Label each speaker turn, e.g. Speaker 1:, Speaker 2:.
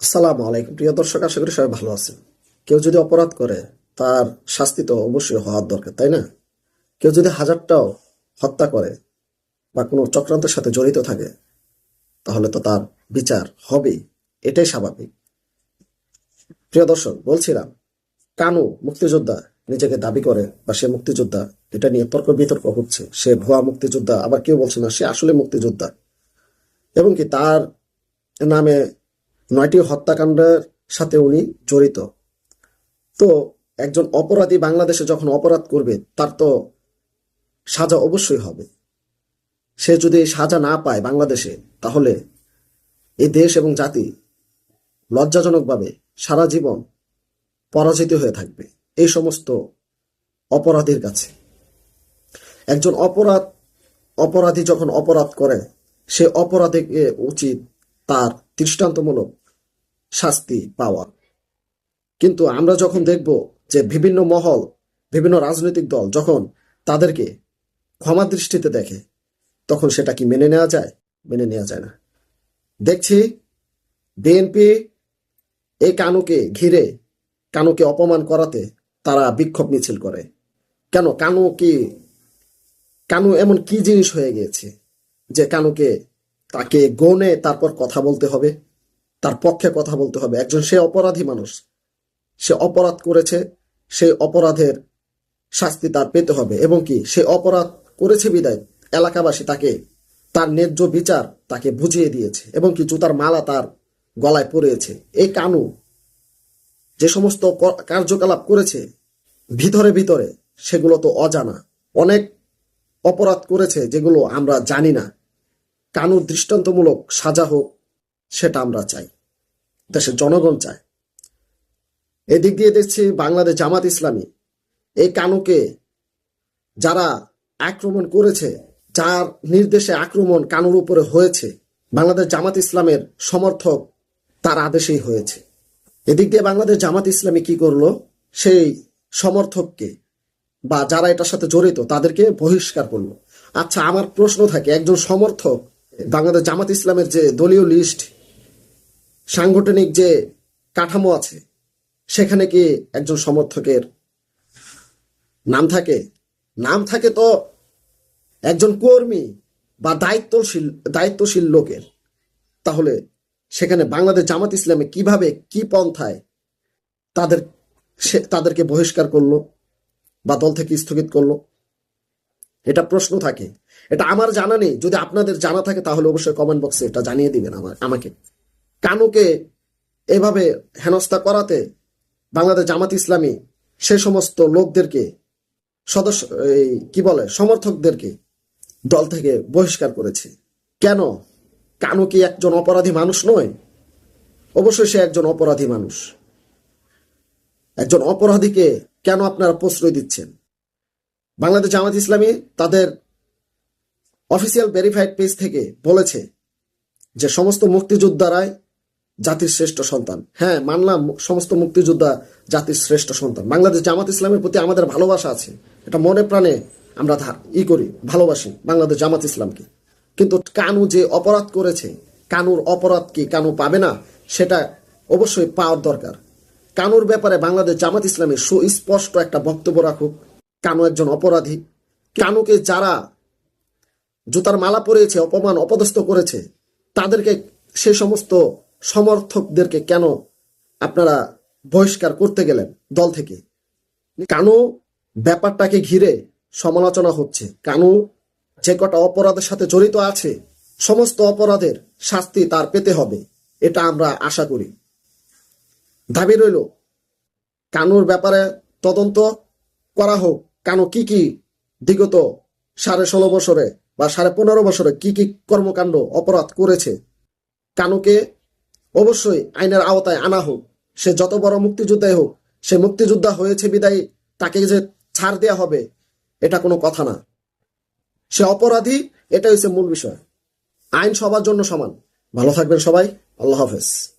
Speaker 1: আসসালামু আলাইকুম। প্রিয় দর্শক, আশা করি সবাই ভালো আছেন। কেউ যদি অপরাধ করে, তার শাস্তি তো অবশ্যই হওয়ার দরকার, তাই না? কেউ যদি হাজারটাও হত্যা করে বা কোনো চক্রান্তের সাথে জড়িত থাকে, তাহলে তো তার বিচার হবেই। এটাই স্বাভাবিক। প্রিয় দর্শক, বলছিলাম, কানু মুক্তিযোদ্ধা নিজেকে দাবি করে বা সে মুক্তিযোদ্ধা, এটা নিয়ে তর্ক বিতর্ক হচ্ছে। সে ভুয়া মুক্তিযোদ্ধা, আবার কেউ বলছে না, সে আসলে মুক্তিযোদ্ধা। এবং কি তার নামে নয়টি হত্যাকাণ্ডের সাথে উনি জড়িত। তো একজন অপরাধী বাংলাদেশে যখন অপরাধ করবে, তার তো সাজা অবশ্যই হবে। সে যদি সাজা না পায় বাংলাদেশে, তাহলে এই দেশ এবং জাতি লজ্জাজনকভাবে সারা জীবন পরাজিত হয়ে থাকবে এই সমস্ত অপরাধীর কাছে। একজন অপরাধ, অপরাধী যখন অপরাধ করে, সে অপরাধীকে উচিত তার দৃষ্টান্তমূলক শাস্তি পাওয়া। কিন্তু আমরা যখন দেখব যে বিভিন্ন মহল, বিভিন্ন রাজনৈতিক দল যখন তাদেরকে ক্ষমা দৃষ্টিতে দেখে, তখন সেটা কি মেনে নেওয়া যায়? মেনে নেওয়া যায় না। দেখছি বিএনপি এই কানুকে ঘিরে, কানুকে অপমান করাতে তারা বিক্ষোভ মিছিল করে। কেন? কানু কি, কানু এমন কি জিনিস হয়ে গিয়েছে যে কানুকে তাকে গনে তারপর কথা বলতে হবে? তার পক্ষে কথা বলতে হবে। একজন সে অপরাধী মানুষ, সে অপরাধ করেছে, সেই অপরাধের শাস্তি তার পেতে হবে এবং কি সে অপরাধ করেছে বিদায়, এলাকাবাসী তাকে, তার ন্যায্য বিচার তাকে বুঝিয়ে দিয়েছে এবং কি জুতার মালা তার গলায় পড়েছে এই কানু যে সমস্ত কার্যকলাপ করেছে, ভিতরে ভিতরে সেগুলো তো অজানা। অনেক অপরাধ করেছে যেগুলো আমরা জানি না। কানুর দৃষ্টান্তমূলক সাজা হোক সেটা আমরা চাই। দেশের জনগণ চায়। এদিক দিয়ে দেখছি বাংলাদেশ জামাত ইসলামী। এই কানুকে যারা আক্রমণ করেছে, যার নির্দেশে আক্রমণ কানুর উপরে হয়েছে, বাংলাদেশ জামাত ইসলামের সমর্থক তার আদেশেই হয়েছে। এদিক দিয়ে বাংলাদেশ জামাত ইসলামী কি করল? সেই সমর্থককে বা যারা এটার সাথে জড়িত, তাদেরকে বহিষ্কার করল। আচ্ছা আমার প্রশ্ন থাকে, একজন সমর্থক বাংলাদেশ জামাত ইসলামের যে দলীয় লিস্ট সাংগঠনিক যে কাঠামো আছে, সেখানে কি একজন সমর্থকের নাম থাকে? নাম থাকে তো একজন কর্মী বা দায়িত্বশীল দায়িত্বশীল লোকের। তাহলে সেখানে বাংলাদেশ জামাত ইসলামে কীভাবে কি পন্থায় তাদের, সে, তাদেরকে বহিষ্কার করল বা দল থেকে স্থগিত করল? এটা প্রশ্ন থাকে। এটা আমার জানা নেই। যদি আপনাদের জানা থাকে, তাহলে অবশ্যই কমেন্ট বক্সে এটা জানিয়ে দিবেন আমার, আমাকে। কানুকে এভাবে হেনস্থা করাতে বাংলাদেশ জামাত ইসলামী সে সমস্ত লোকদেরকে, সদস্য কি বলে, সমর্থকদেরকে দল থেকে বহিষ্কার করেছে। কেন? কানু কি একজন অপরাধী মানুষ নয়? অবশ্যই সে একজন অপরাধী মানুষ। একজন অপরাধীকে কেন আপনারা প্রশ্রয় দিচ্ছেন? বাংলাদেশ জামাত ইসলামী তাদের অফিসিয়াল ভেরিফাইড পেজ থেকে বলেছে যে সমস্ত মুক্তিযোদ্ধারাই জাতির শ্রেষ্ঠ সন্তান। হ্যাঁ মানলাম সমস্ত মুক্তিযোদ্ধা জাতির শ্রেষ্ঠ সন্তান। বাংলাদেশ জামাত ইসলামের প্রতি আমাদের ভালোবাসা আছে। এটা মনে প্রাণে আমরা ই করি, ভালোবাসি বাংলাদেশ জামাত ইসলামকে। কিন্তু কানু যে অপরাধ করেছে, কানুর অপরাধ কি কানু পাবে না, সেটা অবশ্যই পাওয়ার দরকার। কানুর ব্যাপারে বাংলাদেশ জামাত ইসলামের সুস্পষ্ট একটা বক্তব্য রাখুক। কানু একজন অপরাধী। কানুকে যারা জুতার মালা পরিয়েছে, অপমান, অপদস্থ করেছে, তাদেরকে সে সমস্ত সমর্থকদেরকে কেন আপনারা বহিষ্কার করতে গেলেন দল থেকে? কানু ব্যাপারটাকে ঘিরে সমালোচনা হচ্ছে। কানু যে কটা অপরাধের সাথে জড়িত আছে, সমস্ত অপরাধের শাস্তি তার পেতে হবে, এটা আমরা আশা করি। দাবি রইল, কানুর ব্যাপারে তদন্ত করা হোক। কানু কি কি বিগত সাড়ে ষোলো বছরে বা সাড়ে পনেরো বছরে কি কি কর্মকাণ্ড অপরাধ করেছে? কানুকে অবশ্যই আইনের আওতায় আনা হোক। সে যত বড় মুক্তিযোদ্ধাই হোক, সে মুক্তিযোদ্ধা হয়েছে বিদায়, তাকে যে ছাড় দেয়া হবে, এটা কোনো কথা না। সে অপরাধী এটা হচ্ছে মূল বিষয়। আইন সবার জন্য সমান। ভালো থাকবেন সবাই। আল্লাহ হাফেজ।